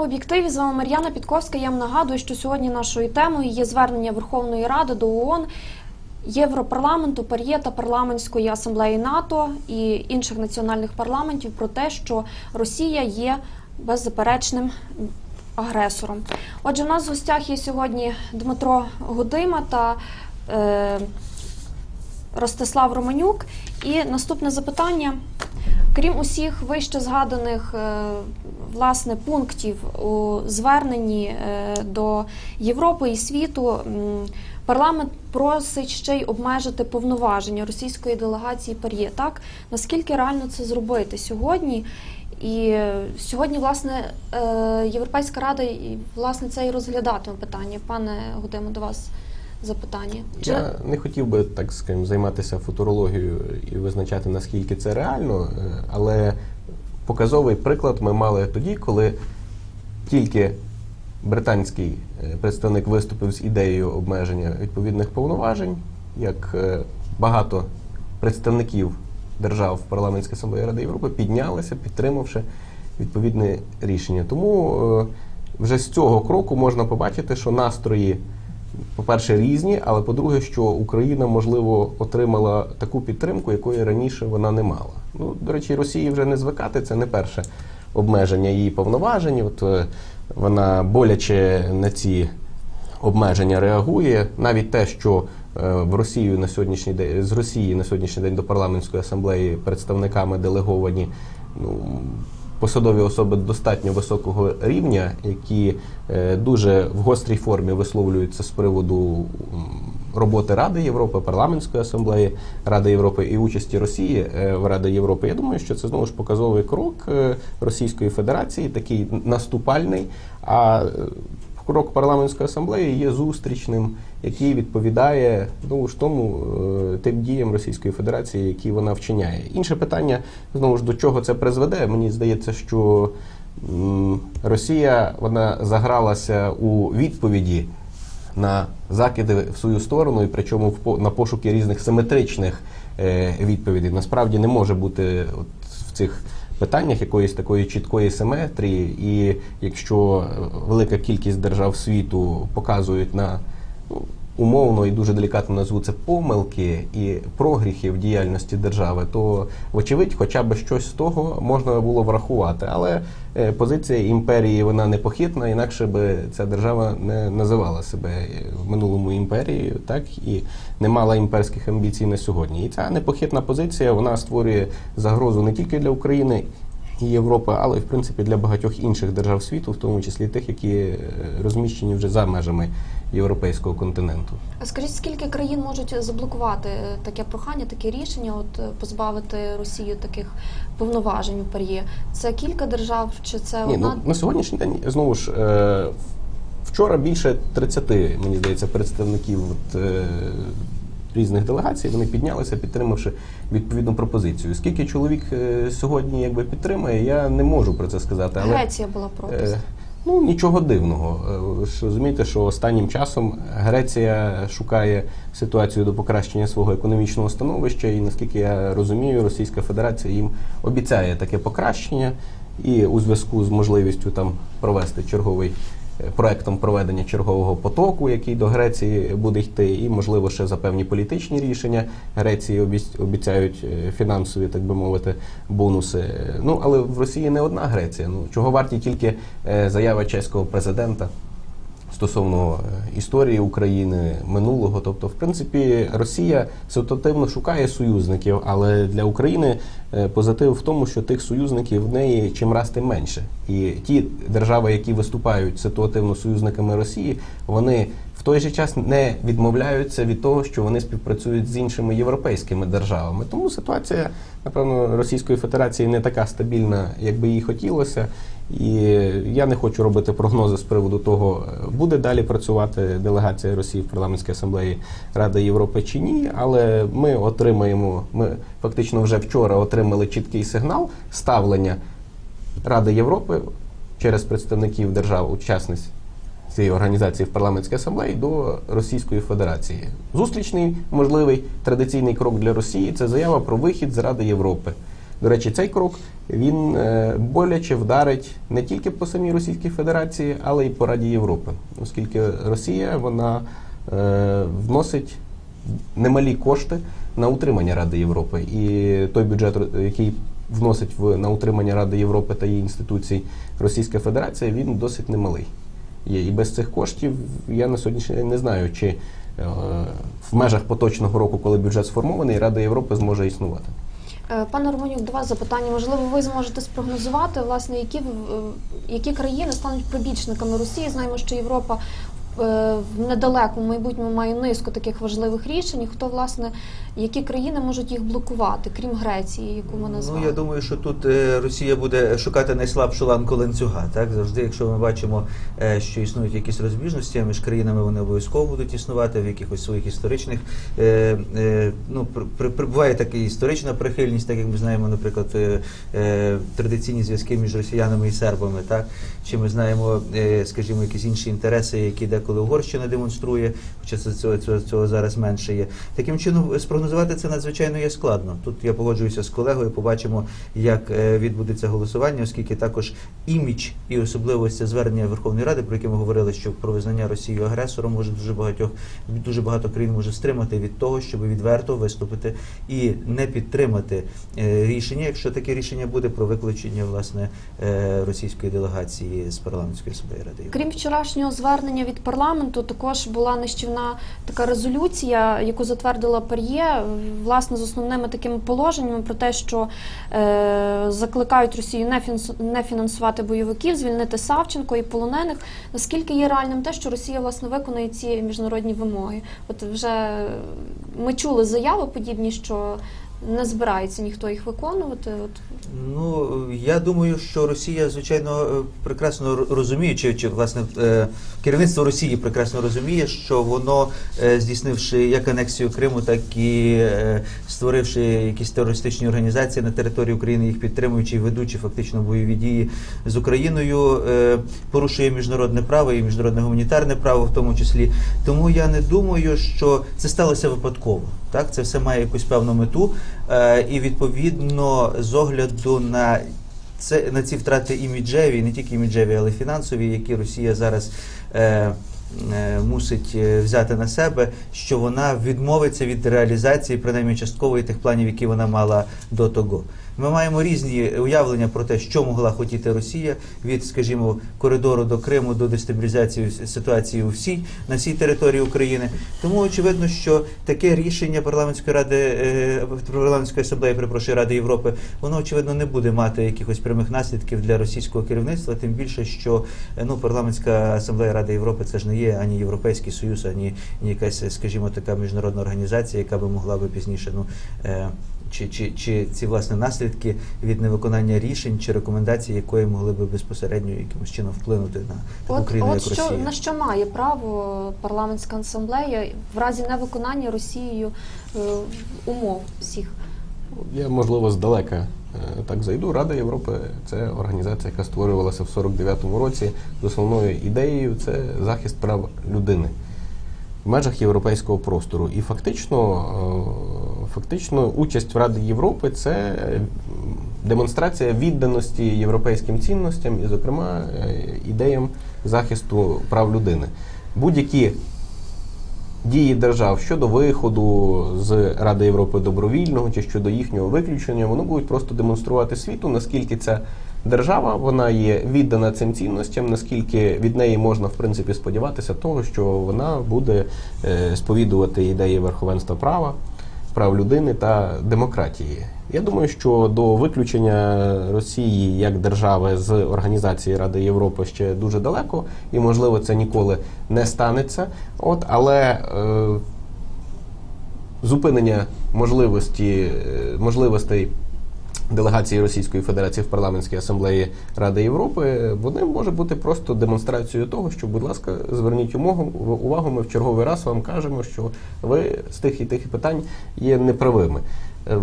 Це об'єктиві. З вами Мар'яна Підковська. Я вам нагадую, що сьогодні нашою темою є звернення Верховної Ради до ООН, Європарламенту, ПАРЄ та парламентської асамблеї НАТО і інших національних парламентів про те, що Росія є беззаперечним агресором. Отже, у нас в гостях є сьогодні Дмитро Гудима та е, Ростислав Романюк. І наступне запитання. Крім усіх вище згаданих е, власне пунктів у зверненні е, до Європи і світу, парламент просить ще й обмежити повноваження російської делегації ПАРЄ. Так наскільки реально це зробити сьогодні? І сьогодні, власне, е, Європейська рада власне це і розглядатиме питання. Пане Гудимо, до вас запитання. Чи Я не хотів би так скажімо, займатися футурологією і визначати наскільки це реально, е, але показовий приклад ми мали тоді, коли тільки британський е, представник виступив з ідеєю обмеження відповідних повноважень, як е, багато представників держав в парламентській асамблеї Ради Європи піднялися, підтримавши відповідне рішення. Тому вже з цього кроку можна побачити, що настрої по-перше, різні, але по-друге, що Україна, можливо, отримала таку підтримку, якої раніше вона не мала. Ну, до речі, Росії вже не звикати, це не перше обмеження її повноважень. От е, вона боляче на ці обмеження реагує. Навіть те, що е, в Росію на сьогоднішній день з Росії на сьогоднішній день до парламентської асамблеї представниками делеговані ну, посадові особи достатньо високого рівня, які е, дуже в гострій формі висловлюються з приводу роботи Ради Європи, парламентської асамблеї Ради Європи і участі Росії е, в Раді Європи. Я думаю, що це знову ж показовий крок е, Російської Федерації, такий наступальний. А крок парламентської асамблеї є зустрічним, який відповідає ну ж тому е, тим діям Російської Федерації, які вона вчиняє. Інше питання знову ж до чого це призведе. Мені здається, що Росія вона загралася у відповіді на закиди в свою сторону, і причому в на пошуки різних симетричних е, відповідей. Насправді не може бути от в цих питаннях якоїсь такої чіткої симетрії, і якщо е, велика кількість держав світу показують на умовно і дуже делікатно назву це помилки і прогріхи в діяльності держави, то вочевидь, хоча б щось з того можна було врахувати. Але е, позиція імперії вона непохитна, інакше би ця держава не називала себе в минулому імперією, так і не мала імперських амбіцій на сьогодні. І ця непохитна позиція вона створює загрозу не тільки для України. І Європи, але й в принципі для багатьох інших держав світу, в тому числі тих, які е, розміщені вже за межами європейського континенту. А Скажіть, скільки країн можуть заблокувати е, таке прохання, таке рішення, от е, позбавити Росію таких повноважень у ПАРЄ? Це кілька держав чи це Ні, одна? ну на сьогоднішній день знову ж е, вчора більше 30, мені здається, представників от, різних делегацій. Вони піднялися, підтримавши відповідну пропозицію. Скільки чоловік е, сьогодні якби підтримує, я не можу про це сказати. Але Греція була проти. Е, Ну, нічого дивного. Е, Ви ж розумієте, що останнім часом Греція шукає ситуацію до покращення свого економічного становища, і наскільки я розумію, Російська Федерація їм обіцяє таке покращення, і у зв'язку з можливістю там провести черговий проектом проведення чергового потоку, який до Греції буде йти, і можливо ще за певні політичні рішення Греції обіцяють е, фінансові, так би мовити, бонуси. Ну але в Росії не одна Греція. Ну чого варті тільки е, заява чеського президента стосовно е, історії України минулого. Тобто, в принципі, Росія ситуативно шукає союзників, але для України е, позитив в тому, що тих союзників в неї чим раз тим менше. І ті держави, які виступають ситуативно союзниками Росії, вони в той же час не відмовляються від того, що вони співпрацюють з іншими європейськими державами. Тому ситуація, напевно, Російської Федерації не така стабільна, як би їй хотілося. І я не хочу робити прогнози з приводу того, буде далі працювати делегація Росії в парламентській асамблеї Ради Європи чи ні. Але ми отримаємо, ми фактично вже вчора отримали чіткий сигнал ставлення Ради Європи через представників держав-учасниць цієї організації в парламентській асамблеї до Російської Федерації. Зустрічний можливий традиційний крок для Росії це заява про вихід з Ради Європи. До речі, цей крок він е, боляче вдарить не тільки по самій Російській Федерації, але й по Раді Європи, оскільки Росія вона е, вносить немалі кошти на утримання Ради Європи. І той бюджет, який вносить в на утримання Ради Європи та її інституцій Російська Федерація, він досить немалий. І без цих коштів я на сьогоднішній день не знаю, чи е, в межах поточного року, коли бюджет сформований, Рада Європи зможе існувати. Е, Пане Романюк, до вас запитання. Можливо, ви зможете спрогнозувати, власне, які, які країни стануть прибічниками Росії. Знаємо, що Європа в недалекому майбутньому має низку таких важливих рішень. Хто, власне, які країни можуть їх блокувати, крім Греції, яку ми назвали? Ну я думаю, що тут е, Росія буде шукати найслабшу ланку ланцюга. Так завжди, якщо ми бачимо, е, що існують якісь розбіжності між країнами, вони обов'язково будуть існувати в якихось своїх історичних. Е, е, ну при, при, при- така історична прихильність, так як ми знаємо, наприклад, е, е, традиційні зв'язки між росіянами і сербами, так чи ми знаємо, е, скажімо, якісь інші інтереси, які деколи Угорщина демонструє, хоча це цього, цього, цього зараз менше є. Таким чином, спрогнозувати це надзвичайно є складно. Тут я погоджуюся з колегою, побачимо, як е, відбудеться голосування, оскільки також імідж і особливості звернення Верховної Ради, про яке ми говорили, що про визнання Росії агресором може дуже багатьох дуже багато країн може стримати від того, щоб відверто виступити і не підтримати е, рішення, якщо таке рішення буде про виключення власне е, російської делегації з парламентської асамблеї Ради Крім вчорашнього звернення від парламенту, також була нищівна така резолюція, яку затвердила Пар'є, власне, з основними такими положеннями про те, що е, закликають Росію не, фінансу- не фінансувати бойовиків, звільнити Савченко і полонених. Наскільки є реальним те, що Росія власне виконує ці міжнародні вимоги? От вже ми чули заяви подібні, що не збирається ніхто їх виконувати. От Ну я думаю, що Росія, звичайно, е, прекрасно розуміє, чи, чи власне е, керівництво Росії прекрасно розуміє, що воно, е, здійснивши як анексію Криму, так і створивши якісь терористичні організації на території України, їх підтримуючи ведучи фактично бойові дії з Україною, порушує міжнародне право і міжнародне гуманітарне право, в тому числі. Тому я не думаю, що це сталося випадково. Так, це все має якусь певну мету, і відповідно з огляду на це на ці втрати іміджеві, не тільки іміджеві, але й фінансові, які Росія зараз е, е, мусить е, взяти на себе, що вона відмовиться від реалізації принаймні часткової тих планів, які вона мала до того. Ми маємо різні уявлення про те, що могла хотіти Росія від, скажімо, коридору до Криму до дестабілізації ситуації у всій на всій території України. Тому очевидно, що таке рішення парламентської ради е, парламентської асамблеї, перепрошую, Ради Європи, воно очевидно не буде мати якихось прямих наслідків для російського керівництва. Тим більше, що е, ну парламентська асамблея Ради Європи це ж не є ані Європейський Союз, ані, ані якась, скажімо, така міжнародна організація, яка би могла би пізніше ну. Чи, чи, чи ці власне наслідки від невиконання рішень чи рекомендацій, якої могли би безпосередньо якимось чином вплинути на таку От, країну, от як що Росія? на що має право парламентська асамблея в разі невиконання Росією е, умов всіх? Я, можливо, здалека е, так зайду. Рада Європи це організація, яка створювалася в 49-му році з основною ідеєю це захист прав людини в межах європейського простору. І фактично, е, фактично участь в Раді Європи це е, демонстрація відданості європейським цінностям і, зокрема, е, ідеям захисту прав людини. Будь-які дії держав щодо виходу з Ради Європи добровільного чи щодо їхнього виключення, вони будуть просто демонструвати світу, наскільки ця держава вона є віддана цим цінностям, наскільки від неї можна в принципі сподіватися того, що вона буде е, сповідувати ідеї верховенства права, прав людини та демократії. Я думаю, що до виключення Росії як держави з організації Ради Європи ще дуже далеко, і можливо це ніколи не станеться. От, але е, зупинення можливості, е, можливостей делегації Російської Федерації в парламентській асамблеї Ради Європи, вони може бути просто демонстрацією того, що, будь ласка, зверніть увагу, увагу. Ми в черговий раз вам кажемо, що ви з тих і тих питань є неправими. Е,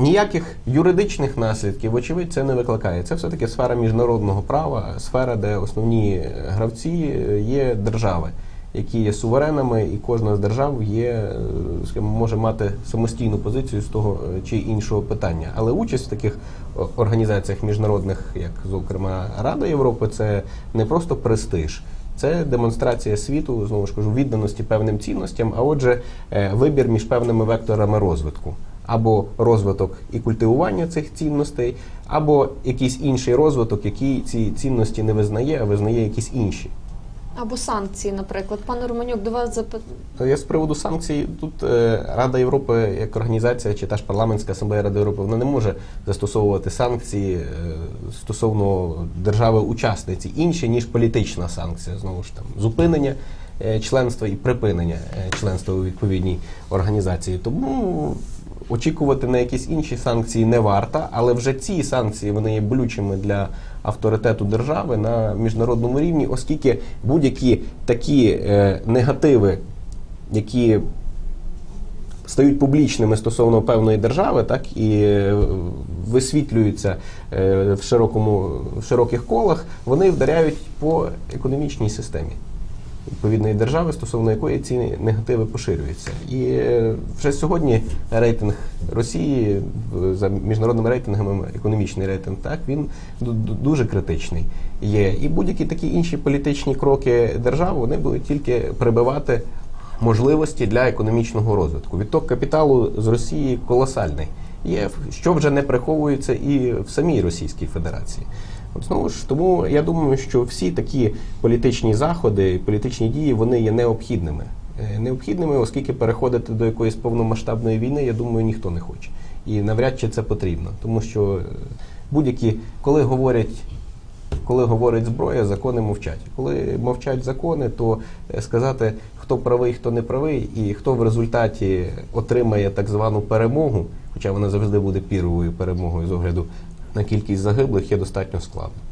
Ніяких юридичних наслідків, вочевидь, це не викликає. Це все таки сфера міжнародного права, сфера, де основні гравці е, є держави. Які є суверенами, і кожна з держав є, е, може мати самостійну позицію з того е, чи іншого питання. Але участь в таких організаціях міжнародних, як зокрема Рада Європи, це не просто престиж. Це демонстрація світу, знову ж кажу, відданості певним цінностям, а отже, е, вибір між певними векторами розвитку. Або розвиток і культивування цих цінностей, або якийсь інший розвиток, який ці цінності не визнає, а визнає якісь інші. Або санкції, наприклад. Пане Романюк, до вас запит... Я з приводу санкцій тут е, Рада Європи як організація чи та ж парламентська асамблея Ради Європи вона не може застосовувати санкції е, стосовно держави-учасниці інші ніж політична санкція. Знову ж там зупинення е, членства і припинення членства у відповідній організації. Тому очікувати на якісь інші санкції не варто, але вже ці санкції вони є болючими для авторитету держави на міжнародному рівні, оскільки будь-які такі е, негативи, які стають публічними стосовно певної держави, так і е, висвітлюються е, в широкому в широких колах, вони вдаряють по економічній системі відповідної держави, стосовно якої ці негативи поширюються. І е, вже сьогодні рейтинг Росії за міжнародними рейтингами, економічний рейтинг, так він ду- ду- дуже критичний є. І будь-які такі інші політичні кроки держави вони будуть тільки прибивати можливості для економічного розвитку. Відток капіталу з Росії колосальний. Є що вже не приховується і в самій Російській Федерації. От знову ж тому я думаю, що всі такі політичні заходи, політичні дії вони є необхідними. Е, Необхідними, оскільки переходити до якоїсь повномасштабної війни, я думаю, ніхто не хоче. І навряд чи це потрібно, тому що е, будь-які, коли говорять коли говорить зброя, закони мовчать. Коли мовчать закони, то е, сказати, хто правий, хто не правий, і хто в результаті отримає так звану перемогу, хоча вона завжди буде піровою перемогою з огляду на кількість загиблих, є достатньо складно.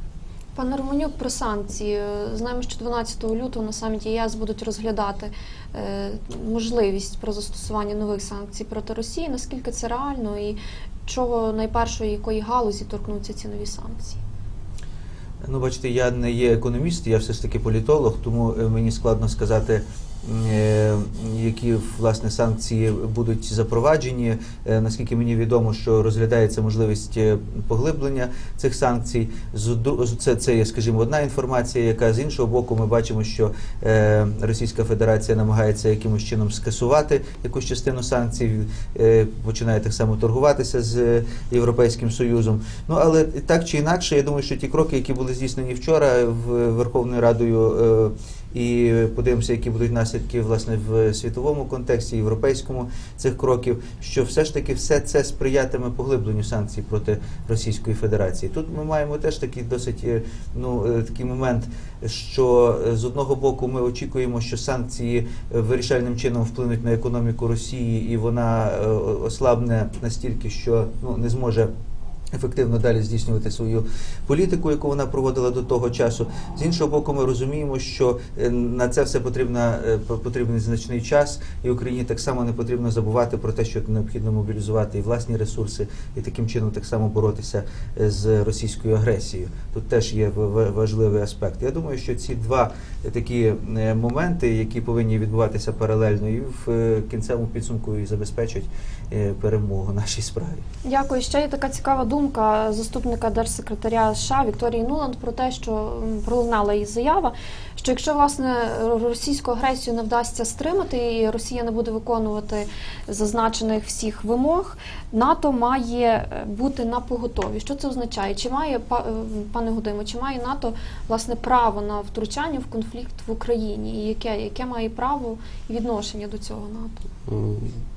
Пане Романюк, про санкції. Знаємо, що 12 лютого на саміті ЄС будуть розглядати е, можливість про застосування нових санкцій проти Росії. Наскільки це реально і чого найпершої якої галузі торкнуться ці нові санкції? Ну, бачите, я не є економіст, я все ж таки політолог, тому е, мені складно сказати, які власне санкції будуть запроваджені. Е, Наскільки мені відомо, що розглядається можливість е, поглиблення цих санкцій. Це, це є, скажімо, одна інформація, яка з іншого боку, ми бачимо, що е, Російська Федерація намагається якимось чином скасувати якусь частину санкцій, е, починає так само торгуватися з е, Європейським Союзом. Ну але так чи інакше, я думаю, що ті кроки, які були здійснені вчора в Верховною Радою, е, і подивимося, які будуть наслідки власне в світовому контексті, європейському цих кроків, що все ж таки все це сприятиме поглибленню санкцій проти Російської Федерації. Тут ми маємо теж такий досить е, ну е, такий момент, що е, з одного боку ми очікуємо, що санкції вирішальним чином вплинуть на економіку Росії, і вона ослабне настільки, що ну не зможе. Ефективно далі здійснювати свою політику, яку вона проводила до того часу. З іншого боку, ми розуміємо, що е, на це все потрібна, е, потрібен значний час, і Україні так само не потрібно забувати про те, що необхідно мобілізувати і власні ресурси, і таким чином так само боротися е, з російською агресією. Тут теж є важливий аспект. Я думаю, що ці два такі моменти, які повинні відбуватися паралельно, і в кінцевому підсумку і забезпечать перемогу нашій справі. Дякую. Ще є така цікава думка заступника держсекретаря США Вікторії Нуланд про те, що пролунала її заява, що якщо власне російську агресію не вдасться стримати і Росія не буде виконувати зазначених всіх вимог, НАТО має е, бути на поготові. Що це означає? Чи має е, пане Гудимо, чи має НАТО власне право на втручання в конфлікт в Україні? І яке, яке має право і відношення до цього НАТО?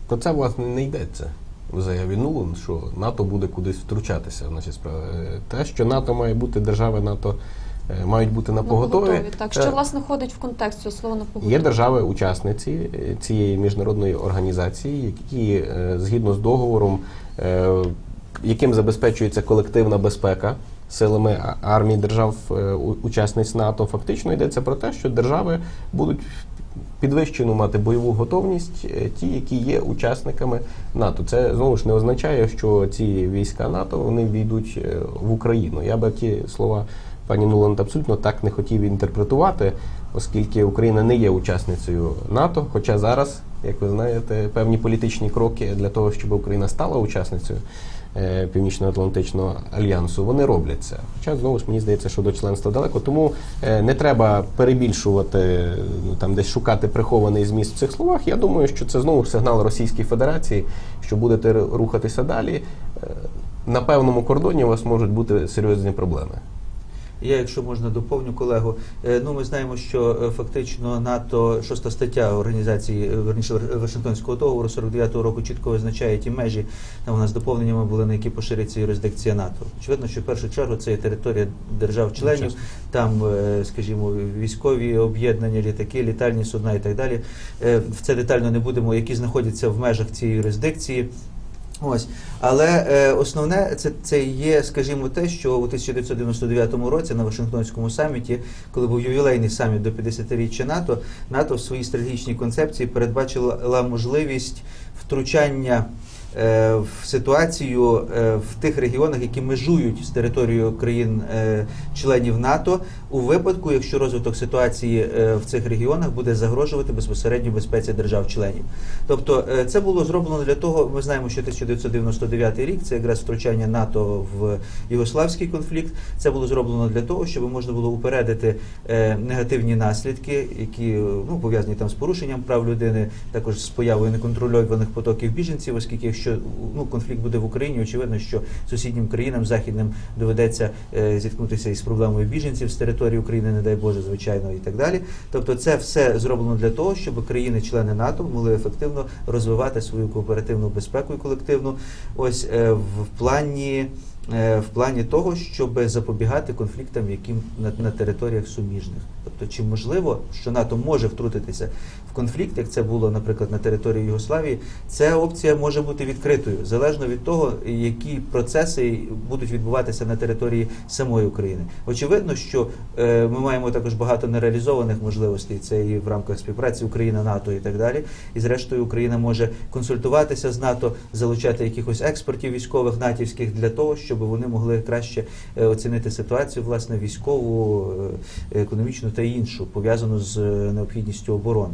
Про це власне не йдеться в заяві Нуланд, що НАТО буде кудись втручатися в наші справи. Е, Те, що НАТО має бути, держави НАТО е, мають бути на поготові. Так, Е, що власне ходить в контекст цього слова на поготові? Є держави-учасниці е, цієї міжнародної організації, які е, згідно з договором, е, яким забезпечується колективна безпека силами а- армій держав е, у- учасниць НАТО, фактично йдеться про те, що держави будуть підвищену мати бойову готовність е, ті, які є учасниками НАТО. Це знову ж не означає, що ці війська НАТО вони війдуть е, в Україну. Я би ті слова пані Нуланд абсолютно так не хотів інтерпретувати, оскільки Україна не є учасницею НАТО. Хоча зараз, як ви знаєте, певні політичні кроки для того, щоб Україна стала учасницею е, Північно-Атлантичного альянсу, вони робляться. Хоча знову ж мені здається, що до членства далеко. Тому е, не треба перебільшувати ну, там десь шукати прихований зміст в цих словах. Я думаю, що це знову ж сигнал Російській Федерації, що будете рухатися далі. е, На певному кордоні у вас можуть бути серйозні проблеми. Я, якщо можна, доповню колегу. Е, Ну, ми знаємо, що е, фактично НАТО, шоста стаття організації е, верніше Вашингтонського договору 49-го року чітко визначає ті межі. Там у нас доповненнями були на які поширюється юрисдикція НАТО. Очевидно, що в першу чергу це є територія держав-членів, там, е, скажімо, військові об'єднання, літаки, літальні судна і так далі. В це детально не будемо, які знаходяться в межах цієї юрисдикції. Ось, але е, основне це, це є, скажімо, те, що у 1999 році на Вашингтонському саміті, коли був ювілейний саміт до 50-річчя НАТО, НАТО в своїй стратегічній концепції передбачила можливість втручання в ситуацію е, в тих регіонах, які межують з територією країн-членів НАТО, у випадку, якщо розвиток ситуації е, в цих регіонах буде загрожувати безпосередньо безпеці держав-членів. Тобто е, це було зроблено для того, ми знаємо, що 1999 рік це якраз втручання НАТО в югославський конфлікт. Це було зроблено для того, щоб можна було упередити е, негативні наслідки, які е, ну пов'язані там з порушенням прав людини, також з появою неконтрольованих потоків біженців, оскільки якщо ну конфлікт буде в Україні, очевидно, що сусіднім країнам західним доведеться е, зіткнутися із проблемою біженців з території України, не дай Боже, звичайно, і так далі. Тобто, це все зроблено для того, щоб країни-члени НАТО могли ефективно розвивати свою кооперативну безпеку і колективну. Ось е, в плані. Е, В плані того, щоб запобігати конфліктам, яким на, на територіях суміжних, тобто, чи можливо, що НАТО може втрутитися в конфлікт, як це було, наприклад, на території Югославії, ця опція може бути відкритою залежно від того, які процеси будуть відбуватися на території самої України. Очевидно, що е, ми маємо також багато нереалізованих можливостей. Це і в рамках співпраці Україна, НАТО і так далі. І зрештою Україна може консультуватися з НАТО, залучати якихось експертів військових натівських для того, щоб вони могли краще е, оцінити ситуацію, власне, військову, е, економічну та іншу, пов'язану з е, необхідністю оборони.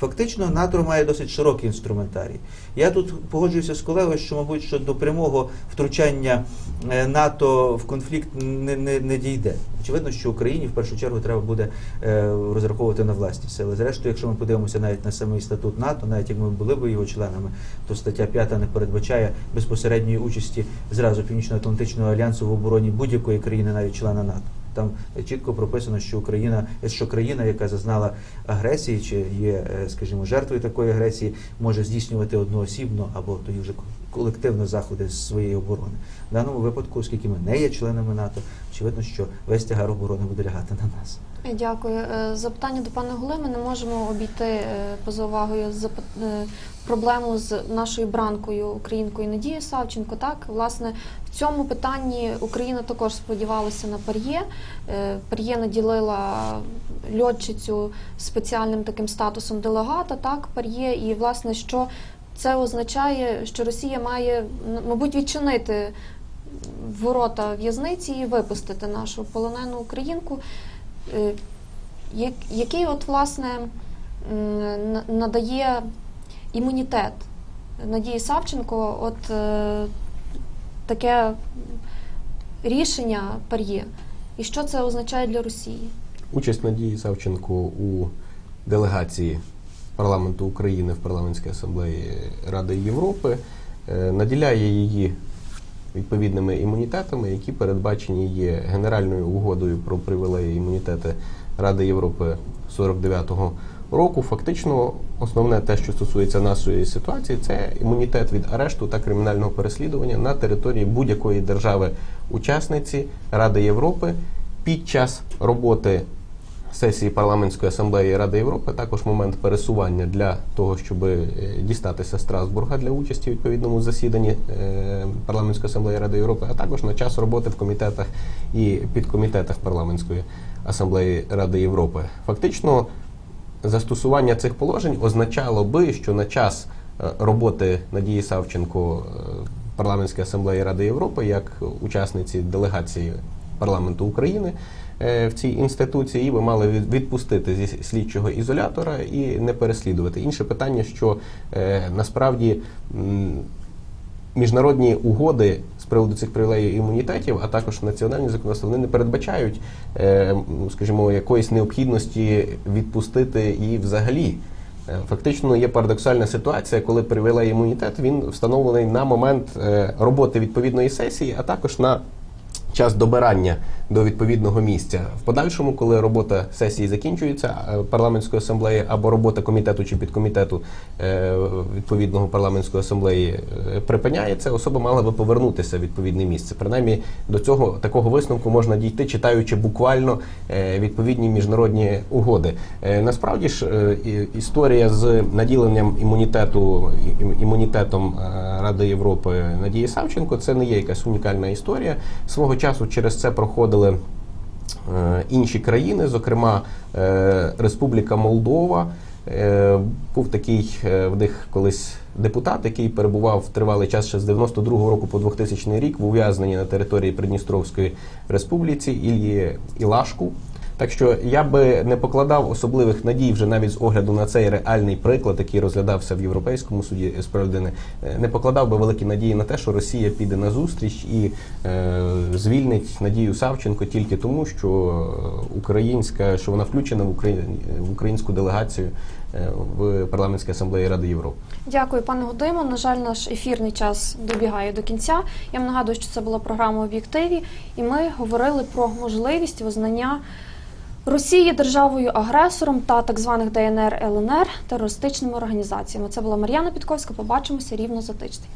Фактично, НАТО має досить широкий інструментарій. Я тут погоджуюся з колегою, що, мабуть, що до прямого втручання е, НАТО в конфлікт не, не, не дійде. Очевидно, що Україні в першу чергу треба буде е, розраховувати на власні сили. Зрештою, якщо ми подивимося навіть на самий статут НАТО, навіть як ми були б його членами, то стаття 5 не передбачає безпосередньої участі зразу Північно-Атлантичного альянсу в обороні будь-якої країни, навіть члена НАТО. Там чітко прописано, що Україна, що країна, яка зазнала агресії, чи є, е, скажімо, жертвою такої агресії, може здійснювати одноосібно або тоді вже колективно заходи з своєї оборони. В даному випадку, оскільки ми не є членами НАТО, очевидно, що весь тягар оборони буде лягати на нас. Е, Дякую. Е, Запитання до пана Гули. Ми не можемо обійти е, поза увагою проблему з нашою бранкою українкою Надією Савченко. Так, власне, в цьому питанні Україна також сподівалася на Пар'є. Пар'є наділила льотчицю спеціальним таким статусом делегата. Так, Пар'є, і власне, що це означає, що Росія має, мабуть, відчинити ворота в'язниці і випустити нашу полонену українку. Е, який от власне надає імунітет Надії Савченко, от е, таке рішення пар'є. І що це означає для Росії? Участь Надії Савченко у делегації парламенту України в парламентській асамблеї Ради Європи е, наділяє її відповідними імунітетами, які передбачені є Генеральною угодою про привілеї імунітети Ради Європи 49-го року. Фактично, основне те, що стосується нашої ситуації, це імунітет від арешту та кримінального переслідування на території будь-якої держави-учасниці Ради Європи під час роботи сесії парламентської асамблеї Ради Європи, також момент пересування для того, щоб е, дістатися Страсбурга для участі в відповідному засіданні е, парламентської асамблеї Ради Європи, а також на час роботи в комітетах і підкомітетах парламентської асамблеї Ради Європи. Фактично, застосування цих положень означало би, що на час е, роботи Надії Савченко в парламентській асамблеї Ради Європи як учасниці делегації парламенту України е, в цій інституції, і ви мали відпустити зі слідчого ізолятора і не переслідувати. Інше питання, що е, насправді. Міжнародні угоди з приводу цих привілеїв і імунітетів, а також національні законодавства, вони не передбачають, е, скажімо, якоїсь необхідності відпустити її взагалі. Фактично є парадоксальна ситуація, коли привілей імунітет він встановлений на момент роботи відповідної сесії, а також на час добирання до відповідного місця. В подальшому, коли робота сесії закінчується, е, парламентської асамблеї або робота комітету чи підкомітету е, відповідного парламентської асамблеї е, припиняється, особа мала би повернутися в відповідне місце. Принаймні до цього такого висновку можна дійти, читаючи буквально відповідні міжнародні угоди. Насправді ж історія з наділенням імунітету імунітетом Ради Європи Надії Савченко це не є якась унікальна історія. Свого часу через це проходили е, інші країни, зокрема е, Республіка Молдова. Е, Був такий в них колись депутат, який перебував тривалий час ще з 92-го року по 2000 рік в ув'язненні на території Придністровської республіці Ілії Ілашку. Так що я би не покладав особливих надій вже навіть з огляду на цей реальний приклад, який розглядався в Європейському суді з прав е, не покладав би великі надії на те, що Росія піде на зустріч і е, звільнить Надію Савченко тільки тому, що е, українська, що вона включена в, Україн, в українську делегацію е, в парламентській асамблеї Ради Європи. Дякую, пане Гудимо. На жаль, наш ефірний час добігає до кінця. Я вам нагадую, що це була програма об'єктиві, і ми говорили про можливість визнання Росії державою агресором та так званих ДНР ЛНР терористичними організаціями. Це була Мар'яна Підковська. Побачимося рівно за тиждень.